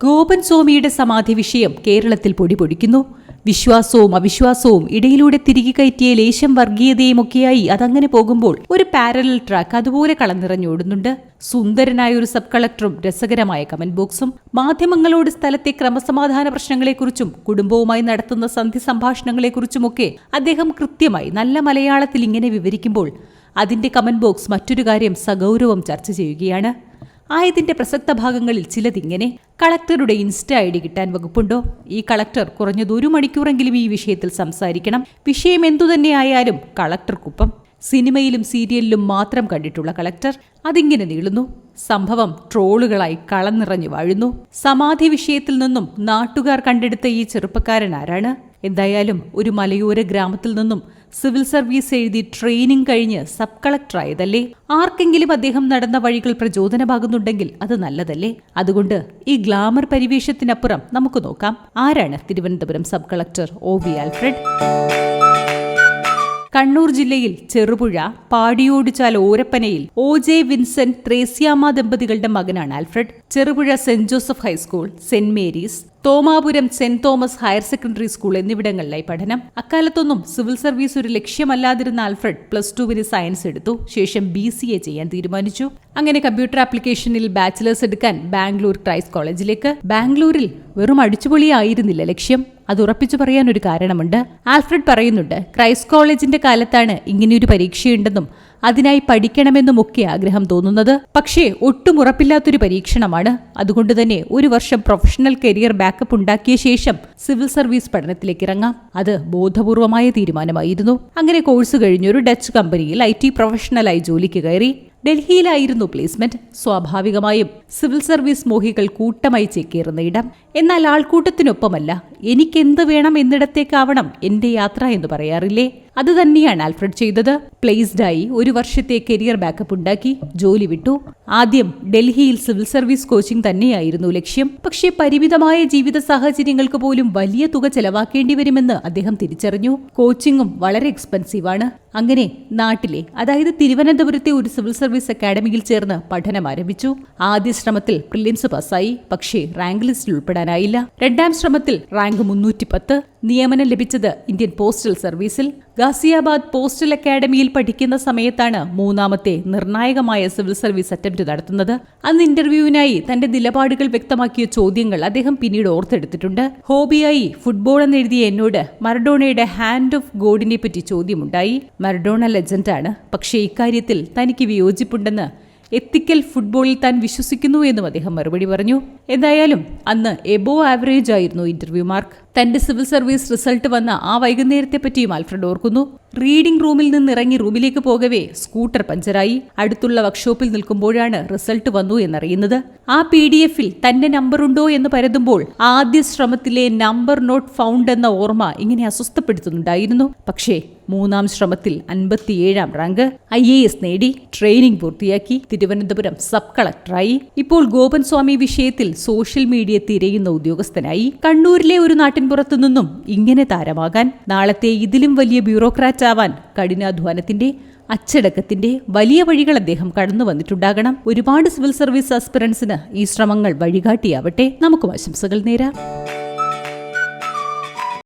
ഗോപൻ സ്വാമിയുടെ സമാധി വിഷയം കേരളത്തിൽ പൊടിപൊടിക്കുന്നു. വിശ്വാസവും അവിശ്വാസവും ഇടയിലൂടെ തിരികെ കയറ്റിയ ലേശം വർഗീയതയുമൊക്കെയായി അതങ്ങനെ പോകുമ്പോൾ ഒരു പാരലൽ ട്രാക്ക് അതുപോലെ കളനിറഞ്ഞോടുന്നുണ്ട് സുന്ദരനായ ഒരു സബ് കളക്ടറും രസകരമായ കമന്റ് ബോക്സും മാധ്യമങ്ങളോട് സ്ഥലത്തെ ക്രമസമാധാന പ്രശ്നങ്ങളെക്കുറിച്ചും കുടുംബവുമായി നടത്തുന്ന സന്ധി സംഭാഷണങ്ങളെക്കുറിച്ചുമൊക്കെ അദ്ദേഹം കൃത്യമായി നല്ല മലയാളത്തിൽ ഇങ്ങനെ വിവരിക്കുമ്പോൾ അതിന്റെ കമന്റ് ബോക്സ് മറ്റൊരു കാര്യം സഗൗരവം ചർച്ച ചെയ്യുകയാണ്. ആയതിന്റെ പ്രസക്ത ഭാഗങ്ങളിൽ ചിലതിങ്ങനെ. കളക്ടറുടെ ഇൻസ്റ്റ ഐ ഡി കിട്ടാൻ വകുപ്പുണ്ടോ? ഈ കളക്ടർ കുറഞ്ഞത് ഒരു മണിക്കൂറെങ്കിലും ഈ വിഷയത്തിൽ സംസാരിക്കണം. വിഷയം എന്തുതന്നെയായാലും കളക്ടർക്കൊപ്പം. സിനിമയിലും സീരിയലിലും മാത്രം കണ്ടിട്ടുള്ള കളക്ടർ അതിങ്ങനെ നീളുന്നു. സംഭവം ട്രോളുകളായി കളനിറഞ്ഞു വാഴുന്നു. സമാധി വിഷയത്തിൽ നിന്നും നാട്ടുകാർ കണ്ടെടുത്ത ഈ ചെറുപ്പക്കാരൻ ആരാണ്? എന്തായാലും ഒരു മലയോര ഗ്രാമത്തിൽ നിന്നും സിവിൽ സർവീസ് എഴുതി ട്രെയിനിങ് കഴിഞ്ഞ് സബ് കളക്ടറായതല്ലേ ആർക്കെങ്കിലും അദ്ദേഹം നടന്ന വഴികൾ പ്രചോദനമാകുന്നുണ്ടെങ്കിൽ അത് നല്ലതല്ലേ? അതുകൊണ്ട് ഈ ഗ്ലാമർ പരിവേഷത്തിനപ്പുറം നമുക്ക് നോക്കാം. ആരാണ് Thiruvananthapuram sub collector O V Alfred? Kannur ജില്ലയിൽ ചെറുപുഴ പാടിയോടിച്ചാൽ ഓരപ്പനയിൽ ഒ ജെ വിൻസെന്റ് ത്രേസ്യാമ ദമ്പതികളുടെ മകനാണ് Alfred. Cherupuzha saint Joseph high school saint Mary's. Thomapuram saint Thomas higher secondary school എന്നിവിടങ്ങളിലായി പഠനം. അക്കാലത്തൊന്നും സിവിൽ സർവീസ് ഒരു ലക്ഷ്യമല്ലാതിരുന്ന ആൽഫ്രഡ് പ്ലസ് ടുവിന് സയൻസ് എടുത്തു. ശേഷം ബി സി എ ചെയ്യാൻ തീരുമാനിച്ചു. അങ്ങനെ കമ്പ്യൂട്ടർ ആപ്ലിക്കേഷനിൽ ബാച്ചിലേഴ്സ് എടുക്കാൻ ബാംഗ്ലൂർ ക്രൈസ്റ്റ് കോളേജിലേക്ക്. ബാംഗ്ലൂരിൽ വെറും അടിച്ചുപൊളിയായിരുന്നില്ല ലക്ഷ്യം. അത് ഉറപ്പിച്ചു പറയാൻ ഒരു കാരണമുണ്ട്. ആൽഫ്രഡ് പറയുന്നുണ്ട് ക്രൈസ്റ്റ് കോളേജിന്റെ കാലത്താണ് ഇങ്ങനെയൊരു പരീക്ഷയുണ്ടെന്നും അതിനായി പഠിക്കണമെന്നുമൊക്കെ ആഗ്രഹം തോന്നുന്നത് പക്ഷേ ഒട്ടും ഉറപ്പില്ലാത്തൊരു പരീക്ഷണമാണ്. അതുകൊണ്ട് തന്നെ ഒരു വർഷം പ്രൊഫഷണൽ കരിയർ ബാക്കപ്പ് ഉണ്ടാക്കിയ ശേഷം സിവിൽ സർവീസ് പഠനത്തിലേക്ക് ഇറങ്ങാം. അത് ബോധപൂർവമായ തീരുമാനമായിരുന്നു. അങ്ങനെ കോഴ്സ് കഴിഞ്ഞൊരു ഡച്ച് കമ്പനിയിൽ ഐ ടി പ്രൊഫഷണലായി ജോലിക്ക് കയറി. ഡൽഹിയിലായിരുന്നു പ്ലേസ്മെന്റ് സ്വാഭാവികമായും സിവിൽ സർവീസ് മോഹികൾ കൂട്ടമായി ചേക്കേറുന്ന ഇടം. എന്നാൽ ആൾക്കൂട്ടത്തിനൊപ്പമല്ല. എനിക്കെന്ത് വേണം എന്നിടത്തേക്കാവണം എന്റെ യാത്ര എന്ന് പറയാറില്ലേ? അത് തന്നെയാണ് ആൽഫ്രഡ് ചെയ്തത്. പ്ലേസ്ഡായി ഒരു വർഷത്തെ കരിയർ ബാക്കപ്പ് ഉണ്ടാക്കി ജോലി വിട്ടു. ആദ്യം ഡൽഹിയിൽ സിവിൽ സർവീസ് കോച്ചിംഗ് തന്നെയായിരുന്നു ലക്ഷ്യം. പക്ഷേ പരിമിതമായ ജീവിത സാഹചര്യങ്ങൾക്ക് പോലും വലിയ തുക ചെലവാക്കേണ്ടി വരുമെന്ന് അദ്ദേഹം തിരിച്ചറിഞ്ഞു. കോച്ചിങ്ങും വളരെ എക്സ്പെൻസീവ് ആണ്. അങ്ങനെ നാട്ടിലെ അതായത് തിരുവനന്തപുരത്തെ ഒരു സിവിൽ സർവീസ് അക്കാദമിയിൽ ചേർന്ന് പഠനം ആരംഭിച്ചു. ആദ്യ ശ്രമത്തിൽ പ്രിലിംസ് പാസ്സായി പക്ഷേ റാങ്ക് ലിസ്റ്റിൽ ഉൾപ്പെടാനായില്ല. രണ്ടാം ശ്രമത്തിൽ റാങ്ക് മുന്നൂറ്റി പത്ത് നിയമനം ലഭിച്ചത് ഇന്ത്യൻ പോസ്റ്റൽ സർവീസിൽ. ഗാസിയാബാദ് പോസ്റ്റൽ അക്കാദമിയിൽ പഠിക്കുന്ന സമയത്താണ് മൂന്നാമത്തെ നിർണായകമായ സിവിൽ സർവീസ് അറ്റംപ്റ്റ് നടത്തുന്നത്. അന്ന് ഇന്റർവ്യൂവിനായി തന്റെ നിലപാടുകൾ വ്യക്തമാക്കിയ ചോദ്യങ്ങൾ അദ്ദേഹം പിന്നീട് ഓർത്തെടുത്തിട്ടുണ്ട്. ഹോബിയായി ഫുട്ബോൾ എന്നെഴുതിയ എന്നോട് മറഡോണയുടെ ഹാൻഡ് ഓഫ് ഗോഡിനെ പറ്റി ചോദ്യമുണ്ടായി. മറഡോണ ലെജൻഡാണ് പക്ഷേ ഇക്കാര്യത്തിൽ തനിക്ക് വിയോജിപ്പുണ്ടെന്ന് എത്തിക്കൽ ഫുട്ബോളിൽ താൻ വിശ്വസിക്കുന്നു എന്നും അദ്ദേഹം മറുപടി പറഞ്ഞു. എന്തായാലും അന്ന് എബോ ആവറേജ് ആയിരുന്നു ഇന്റർവ്യൂ മാർക്ക് തന്റെ സിവിൽ സർവീസ് റിസൾട്ട് വന്ന ആ വൈകുന്നേരത്തെ പറ്റിയും ആൽഫ്രഡ് ഓർക്കുന്നു. റീഡിംഗ് റൂമിൽ നിന്ന് ഇറങ്ങി റൂമിലേക്ക് പോകവേ സ്കൂട്ടർ പഞ്ചറായി. അടുത്തുള്ള വർക്ക്ഷോപ്പിൽ നിൽക്കുമ്പോഴാണ് റിസൾട്ട് വന്നു എന്നറിയുന്നത്. ആ പി ഡി എഫിൽ തന്റെ നമ്പർ ഉണ്ടോ എന്ന് പരതുമ്പോൾ ആദ്യ ശ്രമത്തിലെ നമ്പർ നോട്ട് ഫൗണ്ട് എന്ന ഓർമ്മ ഇങ്ങനെ അസ്വസ്ഥപ്പെടുത്തുന്നുണ്ടായിരുന്നു. പക്ഷേ മൂന്നാം ശ്രമത്തിൽ അൻപത്തിയേഴാം റാങ്ക് ഐ എ എസ് നേടി ട്രെയിനിംഗ് പൂർത്തിയാക്കി തിരുവനന്തപുരം സബ് കളക്ടറായി. ഇപ്പോൾ ഗോപൻ സ്വാമി വിഷയത്തിൽ സോഷ്യൽ മീഡിയ തിരയുന്ന ഉദ്യോഗസ്ഥനായി. കണ്ണൂരിലെ ഒരു നാട്ടിൻപുറത്തു നിന്നും ഇങ്ങനെ താരമാകാൻ. നാളത്തെ ഇതിലും വലിയ ബ്യൂറോക്രാറ്റ് ആവാൻ കഠിനാധ്വാനത്തിന്റെ അച്ചടക്കത്തിന്റെ വലിയ വഴികൾ അദ്ദേഹം കടന്നു വന്നിട്ടുണ്ടാകണം. ഒരുപാട് സിവിൽ സർവീസ് ആസ്പിറൻസിന് ഈ ശ്രമങ്ങൾ വഴികാട്ടിയാവട്ടെ. നമുക്കും ആശംസകൾ നേരാം.